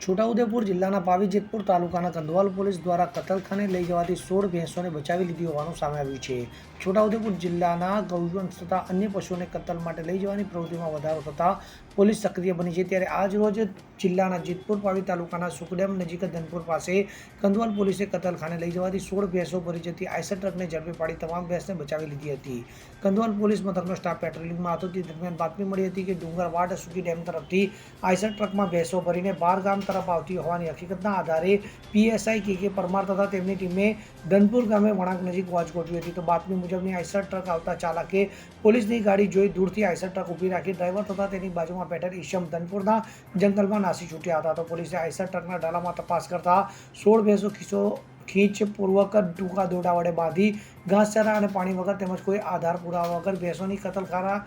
છોટાઉદેપુર જિલ્લાના પાવી જેતપુર તાલુકાના કંદવાલ પોલીસ દ્વારા કતલખાને લઈ જવાથી સોળ ભેંસોને બચાવી લીધી હોવાનું સામે આવ્યું છે. છોટાઉદેપુર જિલ્લાના ગૌવંશ તથા અન્ય પશુઓને કતલ માટે લઈ જવાની પ્રવૃત્તિમાં વધારો થતાં પોલીસ સક્રિય બની છે. ત્યારે આજ રોજ જિલ્લાના જેતપુર પાવી તાલુકાના સુખડેમ નજીક ધનપુર પાસે કંદવાલ પોલીસે કતલખાને લઈ જવાથી સોળ ભેંસો ભરી જતી આઈસર ટ્રકને ઝડપી પાડી તમામ ભેંસને બચાવી લીધી હતી. કંદવાલ પોલીસ મથકનો સ્ટાફ પેટ્રોલિંગમાં હતો. તે દરમિયાન બાતમી મળી હતી કે ડુંગરવાડ સુકી ડેમ તરફથી આઈસર ટ્રકમાં ભેંસો ભરીને બાર ગામ તરફ આવતી હોવાની હકીકતના આધારે પીએસઆઈ કે કે પરમાર તથા તેમની ટીમે ધનપુર ગામે વળાંક નજીક વોચ ગોઠવી હતી. તો બાતમી મુજબની આઈસર ટ્રક આવતા ચાલકે પોલીસની ગાડી જોઈ દૂરથી આઈસર ટ્રક ઊભી રાખી ડ્રાઈવર તથા તેની બાજુમાં બેઠેલ ઈશમ ધનપુરના જંગલમાં નાસી છૂટ્યા હતા. તો પોલીસે આઈસર ટ્રકના ડાલામાં તપાસ કરતા સોળ ભેંસો ખીસો ખીચપૂર્વક ટૂંકા દોરડા વડે બાંધી ઘાસચારા અને પાણી વગર તેમજ કોઈ આધાર પુરાવા વગર ભેંસોની કતલખાના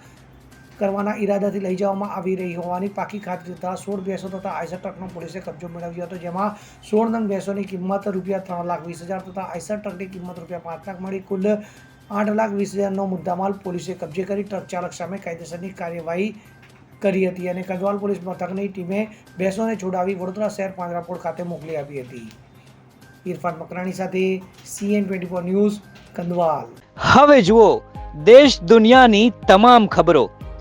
કરવાના ઈરાદાથી લઈ જવામાં આવી રહી હોવાની પાકી ખાતરી થતાં સોળ ભેંસો તથા આઈસર ટ્રકનો પોલીસે કબજો મેળવ્યો હતો, જેમાં સોળ નંગ ભેંસોની કિંમત રૂપિયા ત્રણ લાખ વીસ હજાર તથા આઈસર ટ્રકની કિંમત રૂપિયા પાંચ લાખ મળી. કુલ આઠ લાખ વીસ હજારનો મુદ્દામાલ પોલીસે કબજે કરી, ટ્રક ચાલક સામે કાયદેસરની કાર્યવાહી કરી હતી અને કંદવાલ પોલીસ મથકની ટીમે ભેંસોને છોડાવી વડોદરા શહેર પાંજરાપોળ ખાતે મોકલી આપી હતી. ઇરફાન મકરાણી સાથે CN twenty four news, Kandwal. હવે જુઓ, દેશ દુનિયાની તમામ ખબરો.